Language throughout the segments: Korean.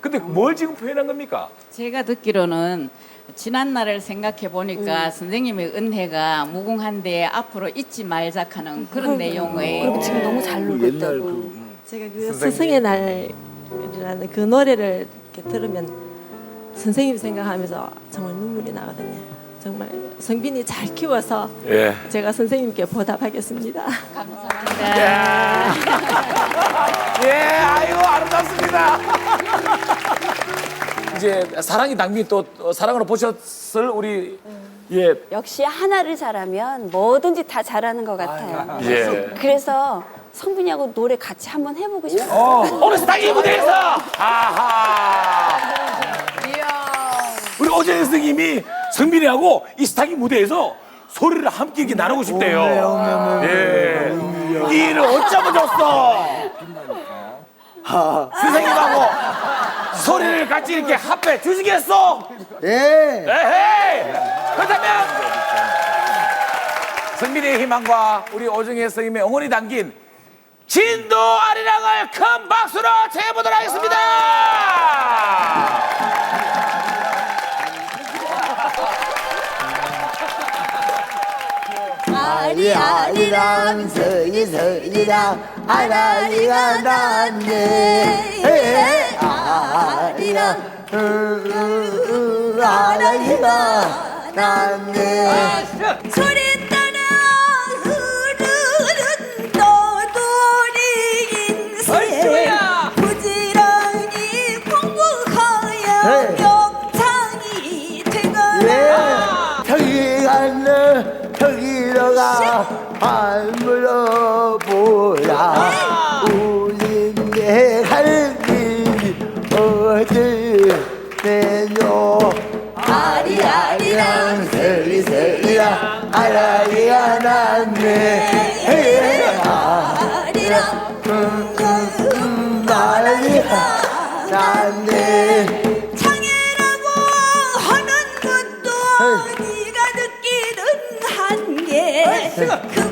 근데 뭘 지금 표현한 겁니까? 제가 듣기로는 지난 날을 생각해 보니까 선생님의 은혜가 무궁한데 앞으로 잊지 말자 하는 그런 내용의 그리고 지금 너무 잘 놀고 옛날 있다고. 그 제가 그 스승의 날이라는 그 노래를 이렇게 들으면 선생님 생각하면서 정말 눈물이 나거든요. 정말 성빈이 잘 키워서 예. 제가 선생님께 보답하겠습니다. 예, 아이고 아름답습니다. 이제 사랑이 담긴 또 어, 사랑으로 보셨을 우리 예, 역시 하나를 잘하면 뭐든지 다 잘하는 것 같아요. 예. 그래서 성빈이하고 노래 같이 한번 해보고 싶어요. 어, 오늘 스타기 무대에서 아하. 우리 오재현 선생님이 성빈이하고 이 스타기 무대에서 소리를 함께 이렇게 나누고 싶대요. 예. 이 일을 어쩌고 줬어. 선생님하고 소리를 같이 이렇게 합해 주시겠어? 예. 에헤이! 그렇다면 성민의 희망과 우리 오정혜 선생님의 응원이 담긴 진도 아리랑을 큰 박수로 채워보도록 하겠습니다. 아리 아리랑 서리랑 아라리가 났네. 으, 아라리가 났네. 소리 따라 흐르는 떠돌이 인생 부지런히 공부하여 네. 명창이 되거라. 예 저기 갔네 저기로가. 발 물어보라 우리네 갈길 어디 내노 아리아리랑 서리서리랑 아라리가 났네 아리랑 아라리가 났네 창이라고 하는 것도 네가 느끼는 한계 그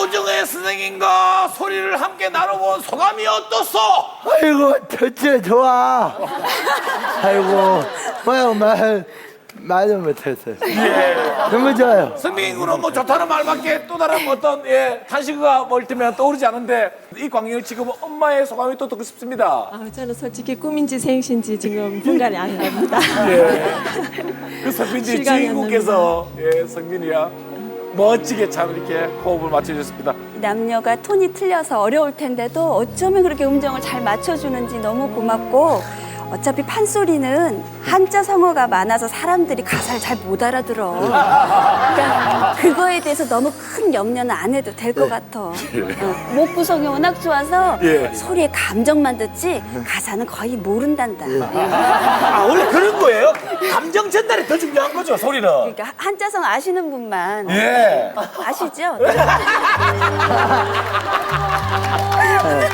오정혜 선생님과 소리를 함께 나눠본 소감이 어떻소? 아이고 첫째 좋아 아이고 뭐야 말 말도 못했어요 너무 좋아요 선생님은 뭐 좋다는 말밖에 또 다른 어떤 예, 단식가 뭘 때면 떠오르지 않은데 이 광경을 지금 엄마의 소감이 또 듣고 싶습니다. 아, 저는 솔직히 꿈인지 생신지 지금 분간이 안 갑니다. 그 성빈지 실감이 안 주인공께서 예, 성빈이야 멋지게 참 이렇게 호흡을 맞춰주셨습니다. 남녀가 톤이 틀려서 어려울 텐데도 어쩌면 그렇게 음정을 잘 맞춰주는지 너무 고맙고 어차피 판소리는 한자 성어가 많아서 사람들이 가사를 잘 못 알아들어. 그러니까 그거에 대해서 너무 큰 염려는 안 해도 될 것 같아. 어, 목 구성이 워낙 좋아서 예. 소리의 감정만 듣지 가사는 거의 모른단다. 아 원래 그런 거예요? 감정 전달이 더 중요한 거죠 소리는. 그러니까 한자성 아시는 분만 예. 아시죠?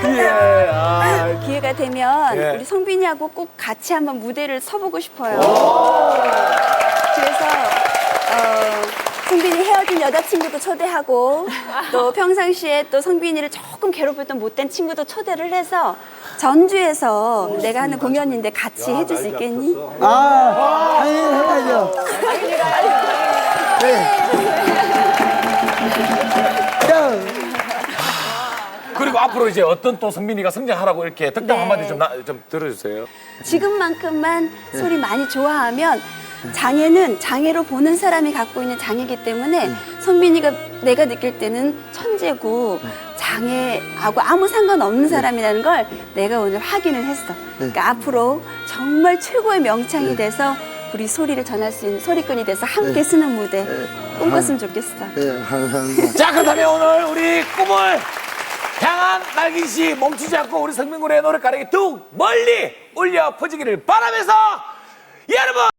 예. 아, 기회가 되면 예. 우리 성빈이하고 꼭 같이 한번 무대를 서보고 싶어요. 그래서 어, 성빈이 헤어진 여자친구도 초대하고 또 평상시에 또 성빈이를 조금 괴롭혔던 못된 친구도 초대를 해서 전주에서 내가 하는 공연인데 같이 해줄 수 있겠니? 아 아니 해야죠 네. 자, 그리고 앞으로 이제 어떤 또 성민이가 성장하라고 이렇게 덕담 한마디 좀, 나, 좀 들어주세요. 지금만큼만 소리 많이 좋아하면 장애는 장애로 보는 사람이 갖고 있는 장애이기 때문에 성빈이가 내가 느낄 때는 천재고 장애하고 아무 상관없는 사람이라는 걸 내가 오늘 확인을 했어. 그러니까 앞으로 정말 최고의 명창이 돼서 우리 소리를 전할 수 있는 소리꾼이 돼서 함께 쓰는 무대 꿈꿨으면 좋겠어. 네, 감사합니다. 자 그렇다면 오늘 우리 꿈을 향한 날기시 멈추지 않고 우리 성민군의 노래 가락이 뚝 멀리 울려 퍼지기를 바라면서 여러분